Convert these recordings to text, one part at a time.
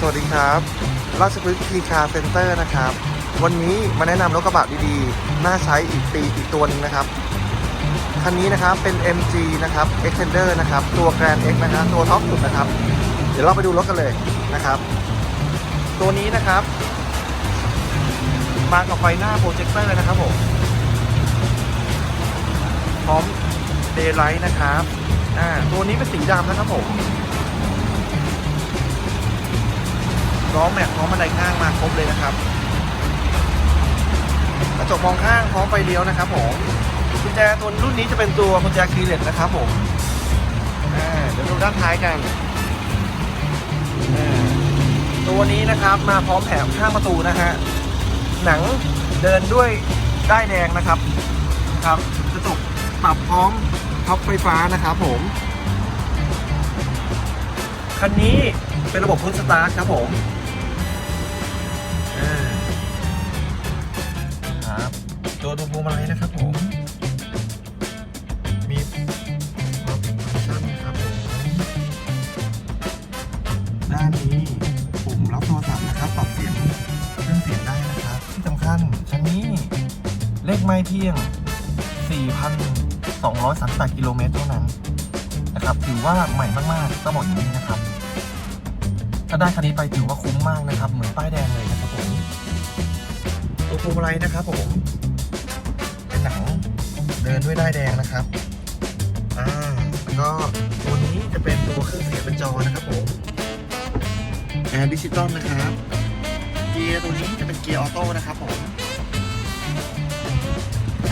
สวัสดีครับราชพฤกษ์ทีคาเซ็นเตอร์นะครับ วันนี้มาแนะนำรถกระบะดีๆ น่าใช้อีกปีอีกตัวนึงนะครับ คันนี้นะครับเป็น MG นะครับ Extender นะครับ ตัว Grand X นะครับตัวท็อปสุดนะครับ เดี๋ยวเราไปดูรถกันเลยนะครับ ตัวนี้นะครับ มากับไฟหน้าโปรเจคเตอร์นะครับผมพร้อมเดย์ไลท์นะครับอ่าตัวนี้เป็นสีดำนะครับผม ล้อแม็กพร้อมบันไดข้างมาครบเลยนะครับกระจกมองข้างพร้อมไฟเลี้ยวนะครับผมกุญแจตัวรุ่นนี้จะเป็นตัวกุญแจคีเลสนะครับผมเดี๋ยวดูด้านท้ายกัน ตัวนี้นะครับมาพร้อมแถมข้างประตูนะฮะหนังเดินด้วยด้ายแดงนะครับครับกระจกปรับพร้อมท็อปไฟฟ้านะครับผมคันนี้เป็นระบบพุทสตาร์ทครับผม ตัวดูพวงมาลัยนะครับผม มีฟังก์ชันครับผมด้านนี้ปุ่มรับโทรศัพท์นะครับ ปรับเสียงเครื่องเสียงได้นะครับ ที่สำคัญชั้นนี้เลขไม่เที่ยง 4,238กิโลเมตรเท่านั้นนะครับ ถือว่าใหม่มากๆต้องบอกอย่างนี้นะครับ ถ้าได้คันนี้ไปถือว่าคุ้มมากนะครับ เหมือนป้ายแดงเลยนะครับผมตัวพวงมาลัยนะครับผม เดินด้วยด้ายแดงนะครับ อ่าแล้วก็ตัวนี้จะเป็นตัวเครื่องเสียงเป็นจอนะครับผมแอร์ดิจิตอลนะครับ เกียร์ตัวนี้จะเป็นเกียร์ออโต้นะครับผม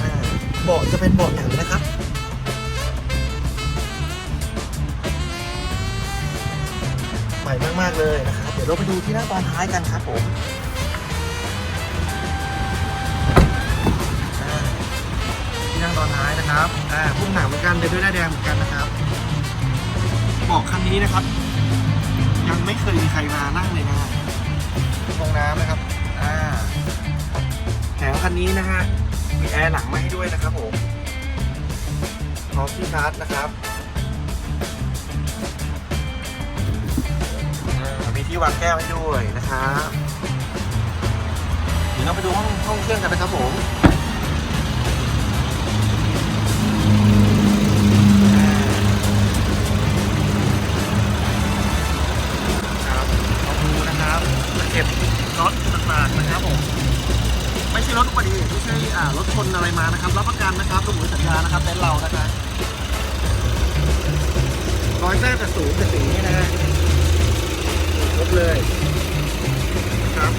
อ่าเบาะจะเป็นเบาะหนังนะครับใหม่มากๆเลยนะครับ เดี๋ยวเราไปดูที่หน้าตอนท้ายกันครับผม นท้ายนะครับอ่าพุ่งหนังเหมือนกันเดินด้วยด้ายแดงเหมือนกันนะครับเบอกคันนี้นะครับ ยังไม่เคยมีใครมานั่งเลยนะฮะห้องน้ำนะครับอ่าแถมคันนี้นะฮะมีแอร์หลังมาให้ด้วยนะครับผมพร้อมที่ชาร์จนะครับอ่ามีที่วางแก้วให้ด้วยนะครับเดี๋ยวเราไปดูห้องห้องเครื่องกันนะครับผม็บรถต่างๆนะครับผมไม่ใช่รถอุบัติเหตุไม่ใช่อ่ารถชนอะไรมานะครับ รับประกันนะครับตัวหมูสัญญานะครับเต็นเรานะครับรอยแทรกแต่สูงแต่สีนี่นะฮะครบเลยนะครับ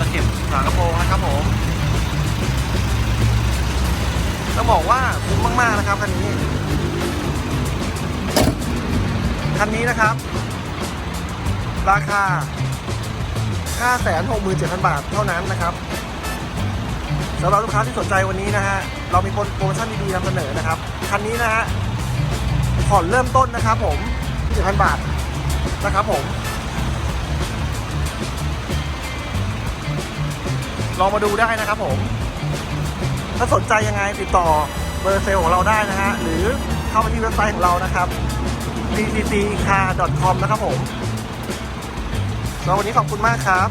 ตะเก็บฝากระโปรงนะครับผมต้องบอกว่าคุ้มมากๆนะครับคันนี้ คันนี้นะครับ ราคา 567,000 บาทเท่านั้นนะครับสำหรับลูกค้าที่สนใจวันนี้นะฮะเรามีโปรโมชั่นดีๆนำเสนอนะครับคันนี้นะฮะผ่อนเริ่มต้นนะครับผม7,000 บาทนะครับผม ลองมาดูได้นะครับผม ถ้าสนใจยังไงติดต่อเบอร์เซลของเราได้นะฮะ หรือเข้ามาที่เว็บไซต์ของเรานะครับ dcccar.com นะครับผมแล้ววันนี้ขอบคุณมากครับ